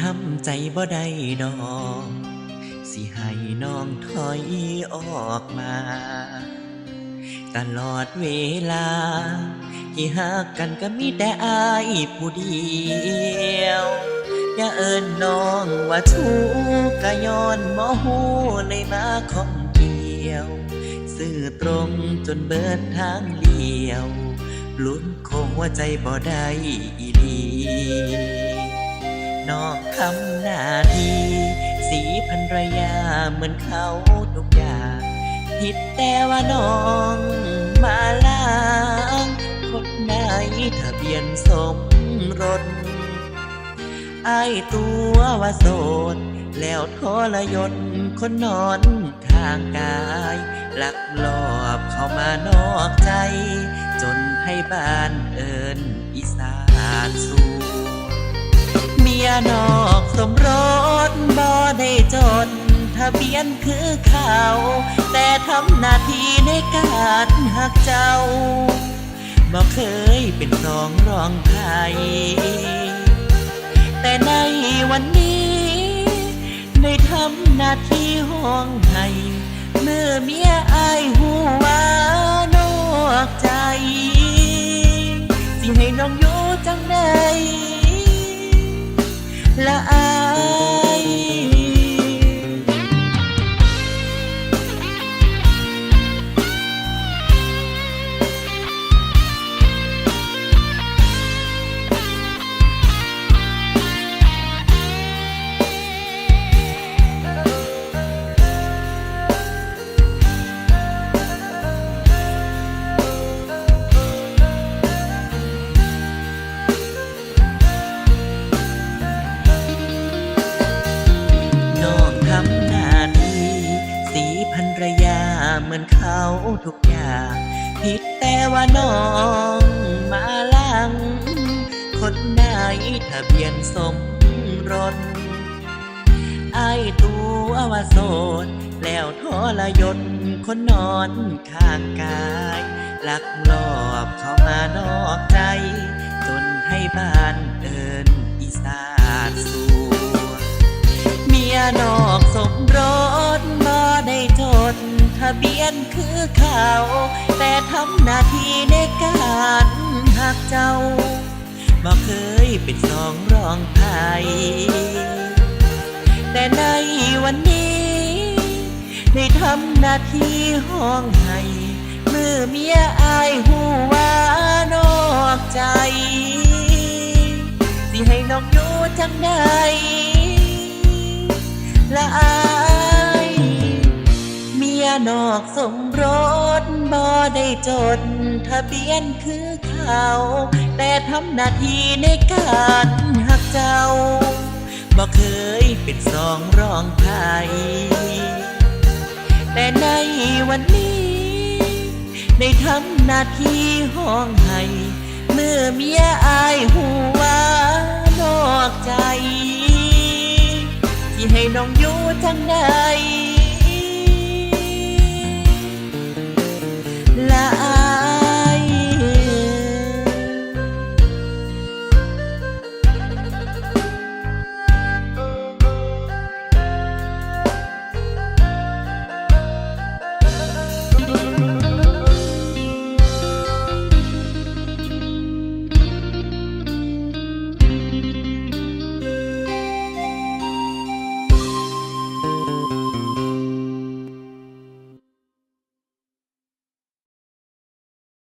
ทำใจบ่ได้ดอก สิให้น้องถอยออกมา ตลอดเวลา ที่หักกันก็มีแต่อายผู้เดียว อย่าเอิ้นน้องว่าชู้กะย้อนบ่ฮู้เลยมาของเกี่ยวสื่อตรงจนเบิดทางเลี้ยวลุ้นคงหัวใจบ่ได้อีลี นอกคำหน้าทีสีพันรยาเหมือนเขาทุกอย่าง ผิดแต่ว่าน้องมาล้างคนไหนทะเบียนสมรสอตัวว่าโสด แล้วทรยศคนนอนข้างกายลักลอบเข้ามานอกใจ จนให้บ้านเอินอีสานสู มียนอกสมรสบ่ได้จดทะเบียนคือเขา แต่ทำหน้าที่ในการหักเจ้าบ่เคยเป็นสองรองใครแต่ในวันนี้ ได้ทำหน้าที่ห้องให้เมื่อเมียอายหูว่านอกใจ สิให้น้องอยู่จังใด ล มือนเขาทุกอย่าง ผิดแต่ว่าน้องมาลัง คนไหนทะเบียนสมรสไอตัวว่าโสด แล้วทรยศคนนอนข้างกายลักลอบเข้ามานอกใจ จนให้บ้านเดินอีสานสู่เมียนอกะเบียนคือเขา แต่ทำหน้าที่ในการหักเจ้าบ่เคยเป็นสองรองใครแต่ในวันนี้ ได้ทำหน้าที่ห้องให้มือเมียอายหูว่านอกใจ สิให้น้องอยู่จังใด นอกสมรสบ่ได้จดทะเบียนคือเขา แต่ทำหน้าที่ในการหักเจ้าบ่เคยเป็นสองรองใครแต่ในวันนี้ ได้ทำหน้าที่ห้องให้เมื่อเมียอายหูว่านอกใจ ที่ให้น้องอยู่จังใด